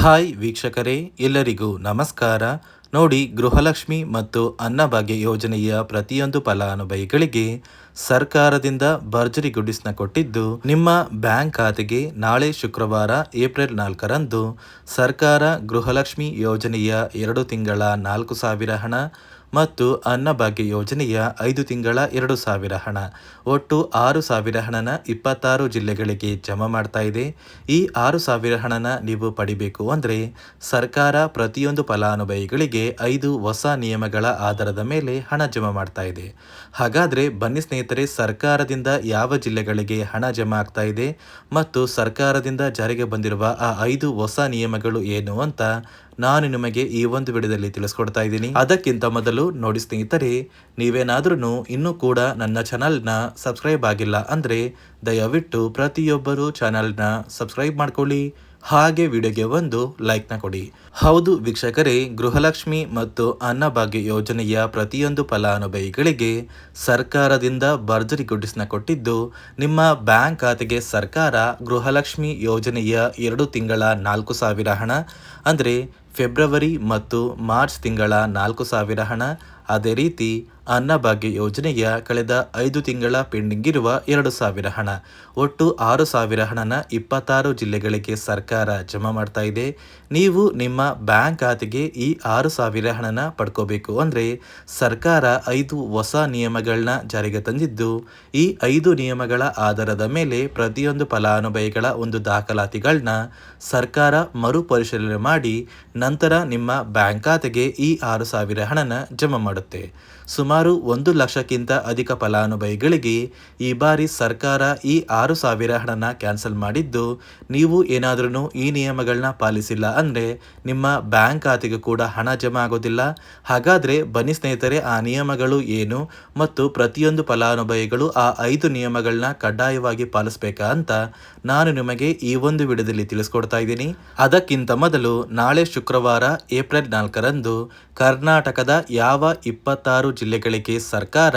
Hi ವೀಕ್ಷಕರೇ, ಎಲ್ಲರಿಗೂ ನಮಸ್ಕಾರ. ನೋಡಿ, ಗೃಹಲಕ್ಷ್ಮಿ ಮತ್ತು ಅನ್ನಭಾಗ್ಯ ಯೋಜನೆಯ ಪ್ರತಿಯೊಂದು ಫಲಾನುಭವಿಗಳಿಗೆ ಸರ್ಕಾರದಿಂದ ಭರ್ಜರಿ ಗುಡಿಸ್ನ ಕೊಟ್ಟಿದ್ದು, ನಿಮ್ಮ ಬ್ಯಾಂಕ್ ಖಾತೆಗೆ ನಾಳೆ ಶುಕ್ರವಾರ, ಏಪ್ರಿಲ್ ನಾಲ್ಕರಂದು ಸರ್ಕಾರ ಗೃಹಲಕ್ಷ್ಮಿ ಯೋಜನೆಯ ಎರಡು ತಿಂಗಳ ನಾಲ್ಕು ಸಾವಿರ ಹಣ ಮತ್ತು ಅನ್ನಭಾಗ್ಯ ಯೋಜನೆಯ ಐದು ತಿಂಗಳ ಎರಡು ಸಾವಿರ ಹಣ. ಒಟ್ಟು ಆರು ಸಾವಿರ ಹಣನ ಇಪ್ಪತ್ತಾರು ಜಿಲ್ಲೆಗಳಿಗೆ ಜಮಾ ಮಾಡ್ತಾ ಇದೆ. ಈ ಆರು ಸಾವಿರ ಹಣನ ನೀವು ಪಡಿಬೇಕು ಅಂದರೆ ಸರ್ಕಾರ ಪ್ರತಿಯೊಂದು ಫಲಾನುಭವಿಗಳಿಗೆ ಐದು ಹೊಸ ನಿಯಮಗಳ ಆಧಾರದ ಮೇಲೆ ಹಣ ಜಮಾ ಮಾಡ್ತಾ ಇದೆ. ಹಾಗಾದರೆ ಬನ್ನಿ ಸ್ನೇಹಿತರೆ, ಸರ್ಕಾರದಿಂದ ಯಾವ ಜಿಲ್ಲೆಗಳಿಗೆ ಹಣ ಜಮಾ ಆಗ್ತಾ ಇದೆ ಮತ್ತು ಸರ್ಕಾರದಿಂದ ಜಾರಿಗೆ ಬಂದಿರುವ ಆ ಐದು ಹೊಸ ನಿಯಮಗಳು ಏನು ಅಂತ ನಾನು ನಿಮಗೆ ಈ ಒಂದು ವಿಡಿಯೋದಲ್ಲಿ ತಿಳಿಸ್ಕೊಡ್ತಾ ಇದ್ದೀನಿ. ಅದಕ್ಕಿಂತ ಮೊದಲು ನೋಡಿ ಸ್ನೇಹಿತರೆ ನೀವೇನಾದ್ರೂ ಇನ್ನೂ ಕೂಡ ನನ್ನ ಚಾನಲ್ನ ಸಬ್ಸ್ಕ್ರೈಬ್ ಆಗಿಲ್ಲ ಅಂದರೆ ದಯವಿಟ್ಟು ಪ್ರತಿಯೊಬ್ಬರು ಚಾನಲ್ನ ಸಬ್ಸ್ಕ್ರೈಬ್ ಮಾಡ್ಕೊಳ್ಳಿ. ಹಾಗೆ ವಿಡಿಯೋಗೆ ಒಂದು ಲೈಕ್ನ ಕೊಡಿ. ಹೌದು ವೀಕ್ಷಕರೇ, ಗೃಹಲಕ್ಷ್ಮಿ ಮತ್ತು ಅನ್ನಭಾಗ್ಯ ಯೋಜನೆಯ ಪ್ರತಿಯೊಂದು ಫಲಾನುಭವಿಗಳಿಗೆ ಸರ್ಕಾರದಿಂದ ಭರ್ಜರಿ ಗುಡ್ಡಿಸ್ನ ಕೊಟ್ಟಿದ್ದು, ನಿಮ್ಮ ಬ್ಯಾಂಕ್ ಖಾತೆಗೆ ಸರ್ಕಾರ ಗೃಹಲಕ್ಷ್ಮಿ ಯೋಜನೆಯ ಎರಡು ತಿಂಗಳ ನಾಲ್ಕು ಸಾವಿರ ಹಣ ಅಂದರೆ ಫೆಬ್ರವರಿ ಮತ್ತು ಮಾರ್ಚ್ ತಿಂಗಳ ನಾಲ್ಕು ಸಾವಿರ ಹಣ. ಅದೇ ರೀತಿ ಅನ್ನಭಾಗ್ಯ ಯೋಜನೆಯ ಕಳೆದ ಐದು ತಿಂಗಳ ಪೆಂಡಿಂಗ್ ಇರುವ ಎರಡು ಸಾವಿರ ಹಣ. ಒಟ್ಟು ಆರು ಸಾವಿರ ಹಣನ ಇಪ್ಪತ್ತಾರು ಜಿಲ್ಲೆಗಳಿಗೆ ಸರ್ಕಾರ ಜಮಾ ಮಾಡ್ತಾ ಇದೆ. ನೀವು ನಿಮ್ಮ ಬ್ಯಾಂಕ್ ಖಾತೆಗೆ ಈ ಆರು ಸಾವಿರ ಹಣನ ಪಡ್ಕೋಬೇಕು ಅಂದರೆ ಸರ್ಕಾರ ಐದು ಹೊಸ ನಿಯಮಗಳನ್ನ ಜಾರಿಗೆ ತಂದಿದ್ದು, ಈ ಐದು ನಿಯಮಗಳ ಆಧಾರದ ಮೇಲೆ ಪ್ರತಿಯೊಂದು ಫಲಾನುಭವಿಗಳ ಒಂದು ದಾಖಲಾತಿಗಳನ್ನ ಸರ್ಕಾರ ಮರುಪರಿಶೀಲನೆ ಮಾಡಿ ನಂತರ ನಿಮ್ಮ ಬ್ಯಾಂಕ್ ಖಾತೆಗೆ ಈ ಆರು ಸಾವಿರ ಹಣನ ಜಮಾ ಮಾಡುತ್ತೆ. ಸುಮಾರು ಒಂದು ಲಕ್ಷಕ್ಕಿಂತ ಅಧಿಕ ಫಲಾನುಭವಿಗಳಿಗೆ ಈ ಬಾರಿ ಸರ್ಕಾರ ಈ ಆರು ಸಾವಿರ ಹಣನ ಕ್ಯಾನ್ಸಲ್ ಮಾಡಿದ್ದು, ನೀವು ಏನಾದರೂ ಈ ನಿಯಮಗಳನ್ನ ಪಾಲಿಸಿಲ್ಲ ಅಂದರೆ ನಿಮ್ಮ ಬ್ಯಾಂಕ್ ಖಾತೆಗೆ ಕೂಡ ಹಣ ಜಮಾ ಆಗೋದಿಲ್ಲ. ಹಾಗಾದರೆ ಬನ್ನಿ ಸ್ನೇಹಿತರೆ, ಆ ನಿಯಮಗಳು ಏನು ಮತ್ತು ಪ್ರತಿಯೊಂದು ಫಲಾನುಭವಿಗಳು ಆ ಐದು ನಿಯಮಗಳನ್ನ ಕಡ್ಡಾಯವಾಗಿ ಪಾಲಿಸಬೇಕಾ ಅಂತ ನಾನು ನಿಮಗೆ ಈ ಒಂದು ವಿಡಿಯೋದಲ್ಲಿ ತಿಳಿಸ್ಕೊಡ್ತಾ ಇದ್ದೀನಿ. ಅದಕ್ಕಿಂತ ಮೊದಲು ನಾಳೆ ಶುಕ್ರವಾರ, ಏಪ್ರಿಲ್ ನಾಲ್ಕರಂದು ಕರ್ನಾಟಕದ ಯಾವ ಇಪ್ಪತ್ತಾರು ಜಿಲ್ಲೆಗಳಿಗೆ ಸರ್ಕಾರ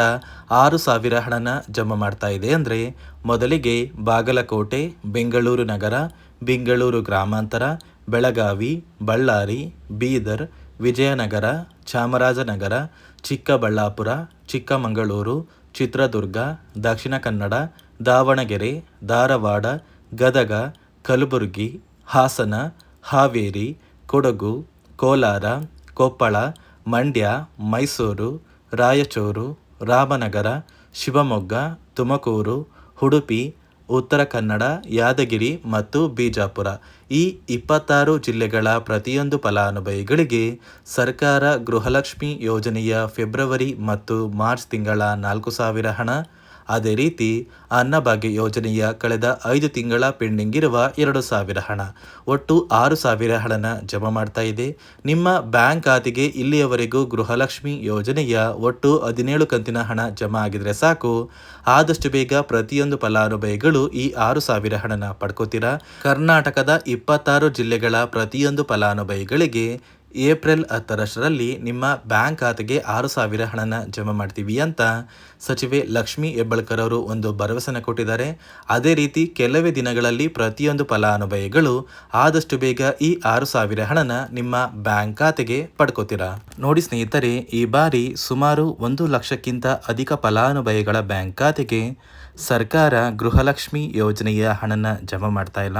ಆರು ಸಾವಿರ ಹಣನ ಜಮಾ ಮಾಡ್ತಾ ಇದೆ ಅಂದರೆ ಮೊದಲಿಗೆ ಬಾಗಲಕೋಟೆ, ಬೆಂಗಳೂರು ನಗರ, ಬೆಂಗಳೂರು ಗ್ರಾಮಾಂತರ, ಬೆಳಗಾವಿ, ಬಳ್ಳಾರಿ, ಬೀದರ್, ವಿಜಯನಗರ, ಚಾಮರಾಜನಗರ, ಚಿಕ್ಕಬಳ್ಳಾಪುರ, ಚಿಕ್ಕಮಗಳೂರು, ಚಿತ್ರದುರ್ಗ, ದಕ್ಷಿಣ ಕನ್ನಡ, ದಾವಣಗೆರೆ, ಧಾರವಾಡ, ಗದಗ, ಕಲಬುರಗಿ, ಹಾಸನ, ಹಾವೇರಿ, ಕೊಡಗು, ಕೋಲಾರ, ಕೊಪ್ಪಳ, ಮಂಡ್ಯ, ಮೈಸೂರು ರಾಯಚೂರು, ರಾಮನಗರ, ಶಿವಮೊಗ್ಗ, ತುಮಕೂರು, ಉಡುಪಿ, ಉತ್ತರ ಕನ್ನಡ, ಯಾದಗಿರಿ ಮತ್ತು ಬಿಜಾಪುರ. ಈ ಇಪ್ಪತ್ತಾರು ಜಿಲ್ಲೆಗಳ ಪ್ರತಿಯೊಂದು ಫಲಾನುಭವಿಗಳಿಗೆ ಸರ್ಕಾರ ಗೃಹಲಕ್ಷ್ಮಿ ಯೋಜನೆಯ ಫೆಬ್ರವರಿ ಮತ್ತು ಮಾರ್ಚ್ ತಿಂಗಳ ನಾಲ್ಕು ಸಾವಿರ ಹಣ ಅದೇ ರೀತಿ ಅನ್ನಭಾಗ್ಯ ಯೋಜನೆಯ ಕಳೆದ ಐದು ತಿಂಗಳ ಪೆಂಡಿಂಗ್ ಇರುವ ಎರಡು ಸಾವಿರ ಹಣ. ಒಟ್ಟು ಆರು ಸಾವಿರ ಹಣನ ಜಮಾ ಮಾಡ್ತಾ ಇದೆ. ನಿಮ್ಮ ಬ್ಯಾಂಕ್ ಖಾತೆಗೆ ಇಲ್ಲಿಯವರೆಗೂ ಗೃಹಲಕ್ಷ್ಮಿ ಯೋಜನೆಯ ಒಟ್ಟು ಹದಿನೇಳು ಕಂತಿನ ಹಣ ಜಮಾ ಆಗಿದ್ರೆ ಸಾಕು. ಆದಷ್ಟು ಬೇಗ ಪ್ರತಿಯೊಂದು ಫಲಾನುಭವಿಗಳು ಈ ಆರು ಸಾವಿರ ಹಣನ ಪಡ್ಕೋತೀರಾ. ಕರ್ನಾಟಕದ ಇಪ್ಪತ್ತಾರು ಜಿಲ್ಲೆಗಳ ಪ್ರತಿಯೊಂದು ಫಲಾನುಭವಿಗಳಿಗೆ ಏಪ್ರಿಲ್ ಹತ್ತರಷ್ಟರಲ್ಲಿ ನಿಮ್ಮ ಬ್ಯಾಂಕ್ ಖಾತೆಗೆ ಆರು ಸಾವಿರ ಹಣನ ಜಮಾ ಮಾಡ್ತೀವಿ ಅಂತ ಸಚಿವೆ ಲಕ್ಷ್ಮಿ ಹೆಬ್ಬಳ್ಕರ್ ಅವರು ಒಂದು ಭರವಸೆನ ಕೊಟ್ಟಿದ್ದಾರೆ. ಅದೇ ರೀತಿ ಕೆಲವೇ ದಿನಗಳಲ್ಲಿ ಪ್ರತಿಯೊಂದು ಫಲಾನುಭವಿಗಳು ಆದಷ್ಟು ಬೇಗ ಈ ಆರು ಸಾವಿರ ಹಣನ ನಿಮ್ಮ ಬ್ಯಾಂಕ್ ಖಾತೆಗೆ ಪಡ್ಕೋತೀರಾ? ನೋಡಿ ಸ್ನೇಹಿತರೆ, ಈ ಬಾರಿ ಸುಮಾರು ಒಂದು ಲಕ್ಷಕ್ಕಿಂತ ಅಧಿಕ ಫಲಾನುಭವಿಗಳ ಬ್ಯಾಂಕ್ ಖಾತೆಗೆ ಸರ್ಕಾರ ಗೃಹಲಕ್ಷ್ಮಿ ಯೋಜನೆಯ ಹಣನ ಜಮಾ ಮಾಡ್ತಾ ಇಲ್ಲ.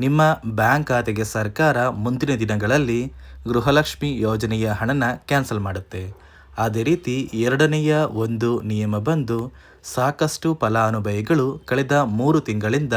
ನಿಮ್ಮ ಬ್ಯಾಂಕ್ ಖಾತೆಗೆ ಸರ್ಕಾರ ಮುಂದಿನ ದಿನಗಳಲ್ಲಿ ಗೃಹಲಕ್ಷ್ಮಿ ಯೋಜನೆಯ ಹಣನ ಕ್ಯಾನ್ಸಲ್ ಮಾಡುತ್ತೆ. ಅದೇ ರೀತಿ ಎರಡನೆಯ ಒಂದು ನಿಯಮ ಬಂದು ಸಾಕಷ್ಟು ಫಲಾನುಭವಿಗಳು ಕಳೆದ ಮೂರು ತಿಂಗಳಿಂದ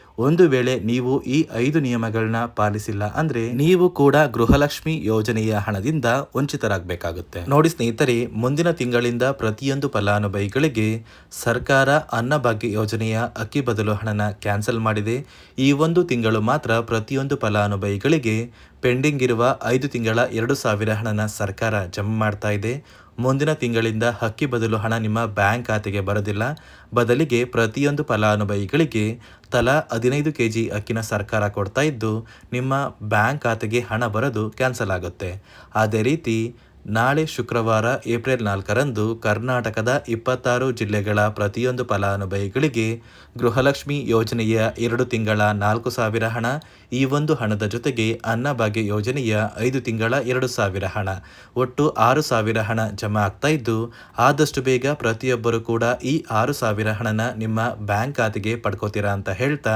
ಒಂದು ವೇಳೆ ನೀವು ಈ ಐದು ನಿಯಮಗಳನ್ನ ಪಾಲಿಸಿಲ್ಲ ಅಂದ್ರೆ ನೀವು ಕೂಡ ಗೃಹಲಕ್ಷ್ಮಿ ಯೋಜನೆಯ ಹಣದಿಂದ ವಂಚಿತರಾಗಬೇಕಾಗುತ್ತೆ. ನೋಡಿ ಸ್ನೇಹಿತರೆ, ಮುಂದಿನ ತಿಂಗಳಿಂದ ಪ್ರತಿಯೊಂದು ಫಲಾನುಭವಿಗಳಿಗೆ ಸರ್ಕಾರ ಅನ್ನಭಾಗ್ಯ ಯೋಜನೆಯ ಅಕ್ಕಿ ಬದಲು ಹಣನ ಕ್ಯಾನ್ಸಲ್ ಮಾಡಿದೆ. ಈ ಒಂದು ತಿಂಗಳು ಮಾತ್ರ ಪ್ರತಿಯೊಂದು ಫಲಾನುಭವಿಗಳಿಗೆ ಪೆಂಡಿಂಗ್ ಇರುವ ಐದು ತಿಂಗಳ ಎರಡು ಸಾವಿರ ಹಣನ ಸರ್ಕಾರ ಜಮಾ ಮಾಡ್ತಾ ಇದೆ. ಮುಂದಿನ ತಿಂಗಳಿಂದ ಹಕ್ಕಿ ಬದಲು ಹಣ ನಿಮ್ಮ ಬ್ಯಾಂಕ್ ಖಾತೆಗೆ ಬರೋದಿಲ್ಲ. ಬದಲಿಗೆ ಪ್ರತಿಯೊಂದು ಫಲಾನುಭವಿಗಳಿಗೆ ತಲಾ ಹದಿನೈದು ಕೆ ಜಿ ಅಕ್ಕಿನ ಸರ್ಕಾರ ಕೊಡ್ತಾ ಇದ್ದು, ನಿಮ್ಮ ಬ್ಯಾಂಕ್ ಖಾತೆಗೆ ಹಣ ಬರೋದು ಕ್ಯಾನ್ಸಲ್ ಆಗುತ್ತೆ. ಅದೇ ರೀತಿ ನಾಳೆ ಶುಕ್ರವಾರ, ಏಪ್ರಿಲ್ ನಾಲ್ಕರಂದು ಕರ್ನಾಟಕದ ಇಪ್ಪತ್ತಾರು ಜಿಲ್ಲೆಗಳ ಪ್ರತಿಯೊಂದು ಫಲಾನುಭವಿಗಳಿಗೆ ಗೃಹಲಕ್ಷ್ಮಿ ಯೋಜನೆಯ ಎರಡು ತಿಂಗಳ ನಾಲ್ಕು ಸಾವಿರ ಹಣ, ಈ ಒಂದು ಹಣದ ಜೊತೆಗೆ ಅನ್ನಭಾಗ್ಯ ಯೋಜನೆಯ ಐದು ತಿಂಗಳ ಎರಡು ಸಾವಿರ ಹಣ. ಒಟ್ಟು ಆರು ಸಾವಿರ ಹಣ ಜಮಾ ಆಗ್ತಾ ಇದ್ದು, ಆದಷ್ಟು ಬೇಗ ಪ್ರತಿಯೊಬ್ಬರು ಕೂಡ ಈ ಆರು ಸಾವಿರ ಹಣನ ನಿಮ್ಮ ಬ್ಯಾಂಕ್ ಖಾತೆಗೆ ಪಡ್ಕೋತೀರಾ ಅಂತ ಹೇಳ್ತಾ